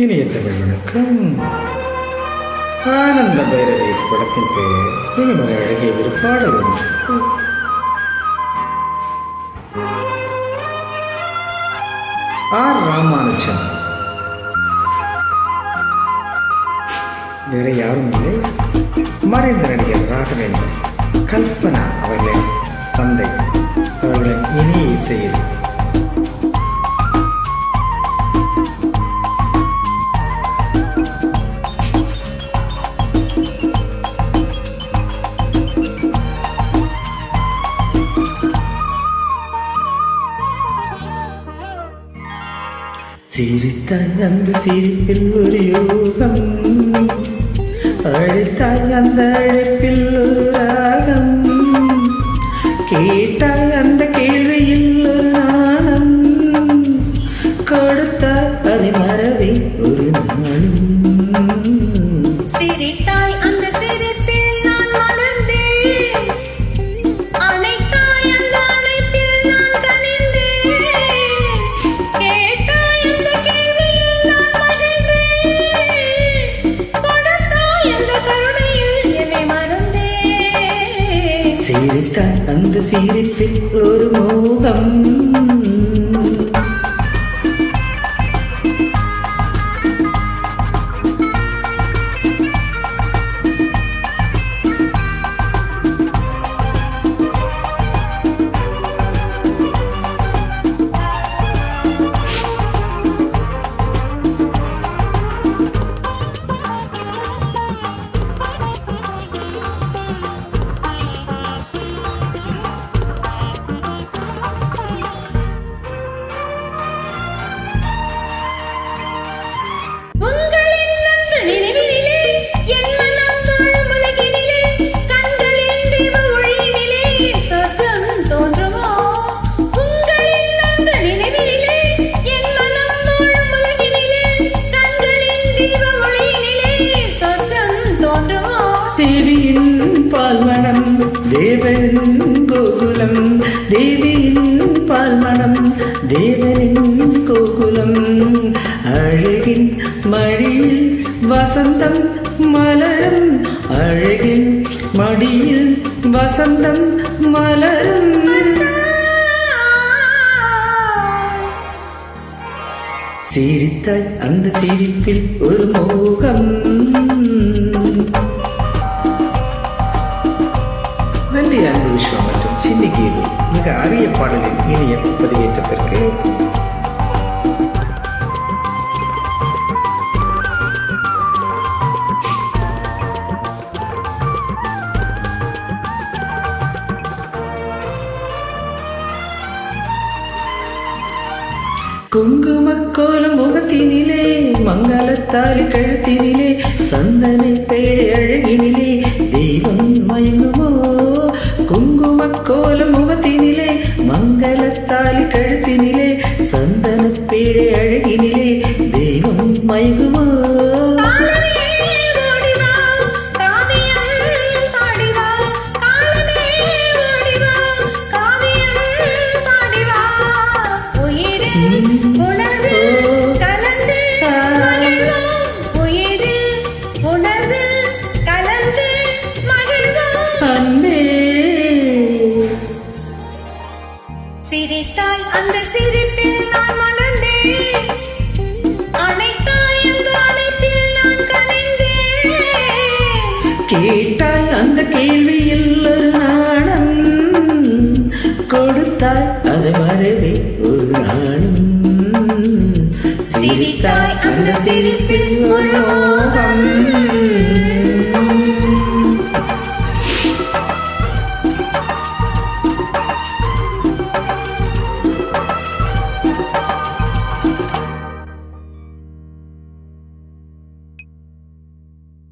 இனிய தமிழ் வணக்கம் ஆனந்த பைரவி படத்தின் பெயர் இனிமலை அழகிய ஒரு பாடல் ஒன்று. ஆர் ராமானுஜன். வேற யாரும் இல்லை. மறைந்த நடிகர் ராகவேந்தர் கல்பனா அவர்களின் தந்தை அவர்களின் இனிய இசையில் சிரித்தாய் அந்த சிரிப்பில் ஒரு யோகம் அழைத்தாய் அந்த அழைப்பில் ஒரு ராகம் கேட்டாய் சிரித்தான் அந்த சிரிப்பில் ஒரு மோகம். சொர்க்கம் தோன்றுமோ? உங்களின் அன்பு நினைவினிலே என் மனம் வாழும் உலகினிலே கண்களின் தீப ஒளியினிலே சொர்க்கம் தோன்றுமோ? தேவியின் பால்மணம் தேவனின் கோகுலம் தேவியின் பால்மணம் தேவனின் கோகுலம். அழகின் வசந்தம் மலரும் அழகின் மடியில் வசந்தம் மலரும். சிரித்தாய் அந்த சிரிப்பில் ஒரு மோகம். நன்றி அன்பு விஸ்வம் மற்றும் சிந்தி கீது. மிக அரிய பாடலின் இனிய பதிவேற்றத்திற்கு குங்குமக்கோலம் முகத்தினிலே மங்களத்தாலி கழுத்தினிலே சந்தனை பேழை அழகினிலே தெய்வம் மயங்குமோ? குங்குமக்கோலம் முகத்தினிலே மங்களத்தாலி கழுத்தினிலே சந்தன பேழை அழகினிலே தெய்வம் மயங்குமோ? சிரித்தாய் அந்த சிரிப்பில் நான் மலர்ந்தேன். அணைத்தாய் அந்த அணைப்பில் நான் கனிந்தேன். கேட்டாய் அந்த கேள்வியில் ஒரு நாணம் கொடுத்தாய் அது வரவே ஒரு சிரித்தாய் அந்த சிரிப்பில் ஒரு